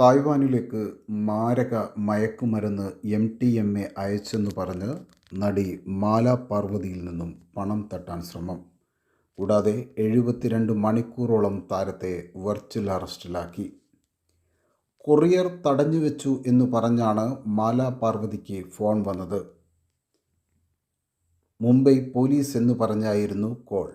തായ്വാനിലേക്ക് മാരക മയക്കുമരുന്ന് M T M A അയച്ചെന്ന് പറഞ്ഞ് നടി മാല പാർവതിയിൽ നിന്നും പണം തട്ടാൻ ശ്രമം. കൂടാതെ എഴുപത്തിരണ്ട് മണിക്കൂറോളം താരത്തെ വെർച്വൽ അറസ്റ്റിലാക്കി. കൊറിയർ തടഞ്ഞു വെച്ചു എന്ന് പറഞ്ഞാണ് മാല പാർവതിക്ക് ഫോൺ വന്നത്. മുംബൈ പോലീസ് എന്ന് പറഞ്ഞായിരുന്നു കോൾ.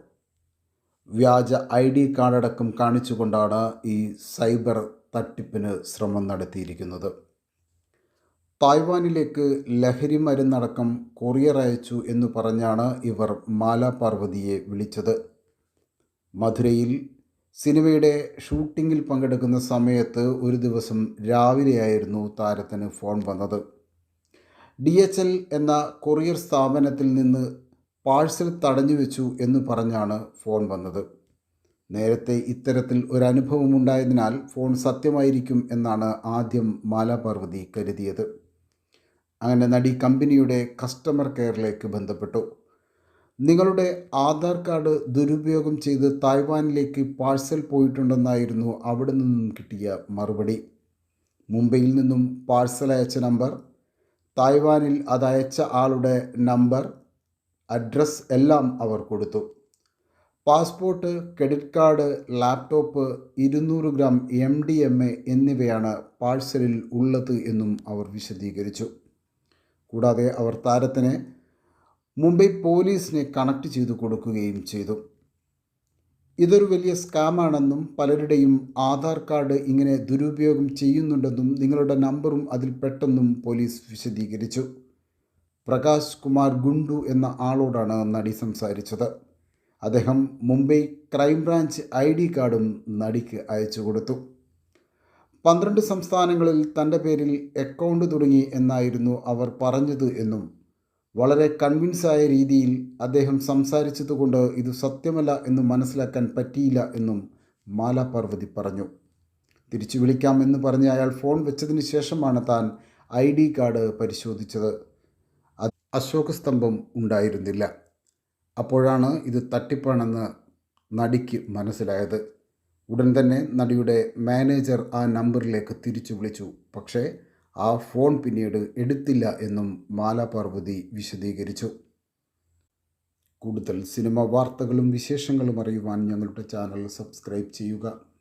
വ്യാജ ഐ ഡി കാർഡടക്കം കാണിച്ചുകൊണ്ടാണ് ഈ സൈബർ തട്ടിപ്പിന് ശ്രമം നടത്തിയിരിക്കുന്നത്. തായ്വാനിലേക്ക് ലഹരി മരുന്നടക്കം കൊറിയർ അയച്ചു എന്ന് പറഞ്ഞാണ് ഇവർ മാല പാർവതിയെ വിളിച്ചത്. മധുരയിൽ സിനിമയുടെ ഷൂട്ടിങ്ങിൽ പങ്കെടുക്കുന്ന സമയത്ത് ഒരു ദിവസം രാവിലെയായിരുന്നു താരത്തിന് ഫോൺ വന്നത്. ഡി എച്ച് എൽ എന്ന കൊറിയർ സ്ഥാപനത്തിൽ നിന്ന് പാഴ്സൽ തടഞ്ഞു വെച്ചു എന്ന് പറഞ്ഞാണ് ഫോൺ വന്നത്. നേരത്തെ ഇത്തരത്തിൽ ഒരു അനുഭവം ഉണ്ടായതിനാൽ ഫോൺ സത്യമായിരിക്കും എന്നാണ് ആദ്യം മാലാപാർവതി കരുതിയത്. അങ്ങനെ നടി കമ്പനിയുടെ കസ്റ്റമർ കെയറിലേക്ക് ബന്ധപ്പെട്ടു. നിങ്ങളുടെ ആധാർ കാർഡ് ദുരുപയോഗം ചെയ്ത് തായ്വാനിലേക്ക് പാഴ്സൽ പോയിട്ടുണ്ടെന്നായിരുന്നു അവിടെ നിന്നും കിട്ടിയ മറുപടി. മുംബൈയിൽ നിന്നും പാഴ്സൽ അയച്ച നമ്പർ തായ്വാനിൽ അത് അയച്ച ആളുടെ നമ്പർ അഡ്രസ് എല്ലാം അവർ കൊടുത്തു. പാസ്പോർട്ട് ക്രെഡിറ്റ് കാർഡ് ലാപ്ടോപ്പ് ഇരുന്നൂറ് gram M D M A എന്നിവയാണ് പാഴ്സലിൽ ഉള്ളത് എന്നും അവർ വിശദീകരിച്ചു. കൂടാതെ അവർ താരത്തിന് മുംബൈ പോലീസിനെ കണക്ട് ചെയ്തു കൊടുക്കുകയും ചെയ്തു. ഇതൊരു വലിയ സ്കാമാണെന്നും പലരുടെയും ആധാർ കാർഡ് ഇങ്ങനെ ദുരുപയോഗം ചെയ്യുന്നുണ്ടെന്നും നിങ്ങളുടെ നമ്പറും അതിൽ പെട്ടെന്നും പോലീസ് വിശദീകരിച്ചു. പ്രകാശ് കുമാർ ഗുണ്ടു എന്ന ആളോടാണ് നടി സംസാരിച്ചത്. അദ്ദേഹം മുംബൈ ക്രൈംബ്രാഞ്ച് ഐ ഡി കാർഡും നടിക്ക് അയച്ചു കൊടുത്തു. പന്ത്രണ്ട് സംസ്ഥാനങ്ങളിൽ തന്റെ പേരിൽ അക്കൗണ്ട് തുടങ്ങി എന്നായിരുന്നു അവർ പറഞ്ഞത് എന്നും വളരെ കൺവിൻസായ രീതിയിൽ അദ്ദേഹം സംസാരിച്ചതുകൊണ്ട് ഇത് സത്യമല്ല എന്ന് മനസ്സിലാക്കാൻ പറ്റിയില്ല എന്നും മാല പാർവതി പറഞ്ഞു. തിരിച്ചു വിളിക്കാം എന്ന് പറഞ്ഞ് അയാൾ ഫോൺ വെച്ചതിന് ശേഷമാണ് താൻ ഐ ഡി കാർഡ് പരിശോധിച്ചത്. അശോക സ്തംഭം ഉണ്ടായിരുന്നില്ല. അപ്പോഴാണ് ഇത് തട്ടിപ്പാണെന്ന് നടിക്ക് മനസ്സിലായത്. ഉടൻ തന്നെ നടിയുടെ മാനേജർ ആ നമ്പറിലേക്ക് തിരിച്ചു വിളിച്ചു. പക്ഷേ ആ ഫോൺ പിന്നീട് എടുത്തില്ല എന്നും മാല പാർവതി വിശദീകരിച്ചു. കൂടുതൽ സിനിമ വാർത്തകളും വിശേഷങ്ങളും അറിയുവാൻ ഞങ്ങളുടെ ചാനൽ സബ്സ്ക്രൈബ് ചെയ്യുക.